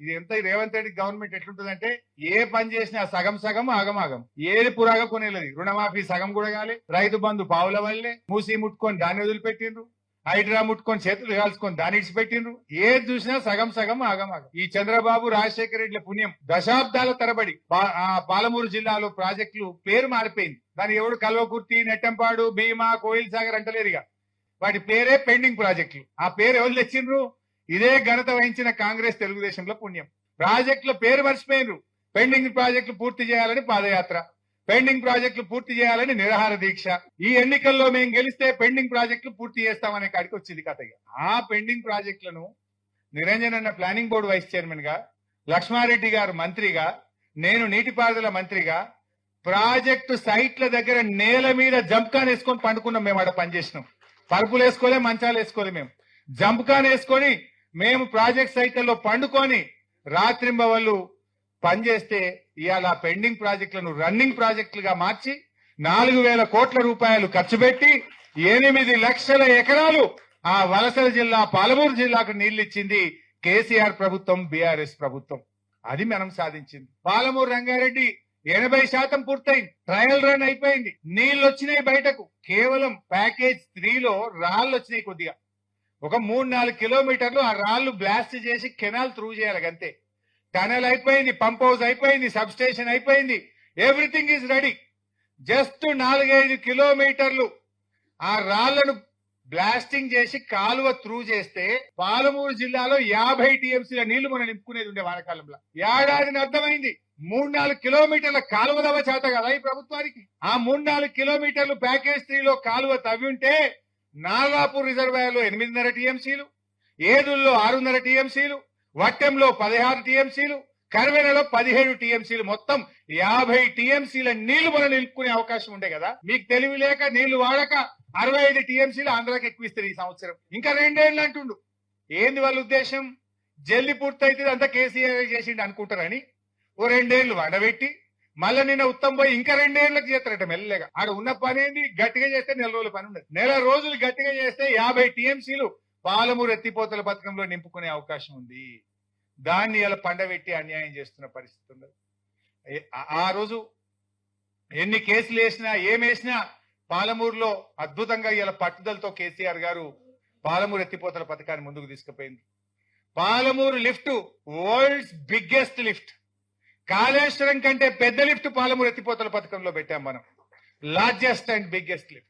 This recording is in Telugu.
ఇది ఎంత రేవంత్ రెడ్డి గవర్నమెంట్ ఎట్లుంటుందంటే ఏ పని చేసినా సగం సగం ఆగమాగం ఏది పురాగా కొనేలేదు రుణమాఫీ సగం కూడా కాలే. రైతు బంధు పావుల వల్లే మూసి ముట్టుకొని దాన్ని వదిలిపెట్టిండ్రు. హైడ్రా ముట్టుకొని చేతులు కాల్చుకొని దాని ఇడిచిపెట్టిండ్రు. ఏది చూసినా సగం సగం ఆగమాగం ఈ చంద్రబాబు రాజశేఖర రెడ్డి పుణ్యం దశాబ్దాల తరబడి ఆ పాలమూరు జిల్లాలో ప్రాజెక్టులు పేరు మారిపోయింది. దాని ఎవడు కల్వకుర్తి నెట్టంపాడు భీమా కోయిల్ సాగర్ అంటలేరుగా వాటి పేరే పెండింగ్ ప్రాజెక్టులు. ఆ పేరు ఎవరు తెచ్చిండ్రు? ఇదే ఘనత వహించిన కాంగ్రెస్ తెలుగుదేశంలో పుణ్యం. ప్రాజెక్టుల పేరు మర్చిపోయినరు. పెండింగ్ ప్రాజెక్టులు పూర్తి చేయాలని పాదయాత్ర. పెండింగ్ ప్రాజెక్టులు పూర్తి చేయాలని నిరాహార దీక్ష. ఈ ఎన్నికల్లో మేము గెలిస్తే పెండింగ్ ప్రాజెక్టులు పూర్తి చేస్తామనే కాడికి వచ్చింది కథ ఆ పెండింగ్ ప్రాజెక్టులను నిరంజన్ అన్న ప్లానింగ్ బోర్డు వైస్ చైర్మన్గా లక్ష్మారెడ్డి గారు మంత్రిగా నేను నీటిపారుదల మంత్రిగా ప్రాజెక్టు సైట్ల దగ్గర నేల మీద జంప్కాన్ వేసుకొని పండుకున్నాం మేము ఆడ పనిచేసినాం. పరుపులు వేసుకోలే మంచాలు వేసుకోలే మేము. జంప్కాన్ వేసుకొని మేము ప్రాజెక్ట్ సైతంలో పండుకొని రాత్రింబవళ్ళు పనిచేస్తే ఇవాళ పెండింగ్ ప్రాజెక్టులను రన్నింగ్ ప్రాజెక్టులుగా మార్చి నాలుగు వేల కోట్ల రూపాయలు ఖర్చు పెట్టి ఎనిమిది లక్షల ఎకరాలు ఆ వలసల జిల్లా పాలమూరు జిల్లాకు నీళ్ళు ఇచ్చింది కేసీఆర్ ప్రభుత్వం బీఆర్ఎస్ ప్రభుత్వం. అది మనం సాధించింది. పాలమూరు రంగారెడ్డి ఎనభై శాతం పూర్తయింది. ట్రయల్ రన్ అయిపోయింది. నీళ్ళు వచ్చినాయి బయటకు. కేవలం ప్యాకేజ్ త్రీలో రాళ్ళు వచ్చినాయి కొద్దిగా. ఒక మూడు నాలుగు కిలోమీటర్లు ఆ రాళ్ళు బ్లాస్ట్ చేసి కెనాల్ త్రూ చేయాలి అంతే. టనల్ అయిపోయింది పంప్ హౌస్ అయిపోయింది సబ్ స్టేషన్ అయిపోయింది ఎవ్రీథింగ్ ఈజ్ రెడీ. జస్ట్ నాలుగైదు కిలోమీటర్లు ఆ రాళ్ళను బ్లాస్టింగ్ చేసి కాలువ త్రూ చేస్తే పాలమూరు జిల్లాలో యాభై టీఎంసీల నీళ్ళు మనం నింపుకునేది ఉండే వానకాలంలో. ఏడాదిని అర్థమైంది. మూడు నాలుగు కిలోమీటర్ల కాలువ తవ్వ చేత కదా ఈ ప్రభుత్వానికి? ఆ మూడు నాలుగు కిలోమీటర్లు ప్యాకేజ్ త్రీలో కాలువ తవ్వి ఉంటే నాగాపూర్ రిజర్వాయర్లో ఎనిమిదిన్నర టీఎంసీలు ఏదుల్లో ఆరున్నర టీఎంసీలు వట్టెంలో పదహారు టీఎంసీలు కర్వెనలో పదిహేడు టీఎంసీలు. మొత్తం యాభై టీఎంసీల నీళ్ళు మనం నిలుపుకునే అవకాశం ఉండే కదా? మీకు తెలివి లేక నీళ్ళు వాడక అరవై ఐదు టీఎంసీలు ఆంధ్రాకి ఎక్కువిస్తారు ఈ సంవత్సరం. ఇంకా రెండేళ్ళు అంటుండు. ఏంది వాళ్ళ ఉద్దేశం? జల్లి పూర్తయితే అంతా కేసీఆర్ చేసిండు అనుకుంటారని. ఓ రెండేళ్ళు వడబెట్టి మళ్ళీ నిన్న ఉత్తమ్ పోయి ఇంకా రెండేళ్ళకు చేస్తారట మెల్లగా. ఆడ ఉన్న పని ఏంది? గట్టిగా చేస్తే నెల రోజుల పని ఉండదు. నెల రోజులు గట్టిగా చేస్తే యాభై టీఎంసీలు పాలమూరు ఎత్తిపోతల పథకంలో నింపుకునే అవకాశం ఉంది. దాన్ని ఇలా పండబెట్టి అన్యాయం చేస్తున్న పరిస్థితి ఉండదు. ఆ- ఆ రోజు ఎన్ని కేసులు వేసినా ఏం వేసినా పాలమూరులో అద్భుతంగా ఇలా పట్టుదలతో కేసీఆర్ గారు పాలమూరు ఎత్తిపోతల పథకాన్ని ముందుకు తీసుకుపోయింది. Palamuru lift world's biggest lift. Kaleshwaram కంటే పెద్ద లిఫ్ట్ పాలమూరు ఎత్తిపోతల పథకంలో పెట్టాం మనం. Largest and biggest lift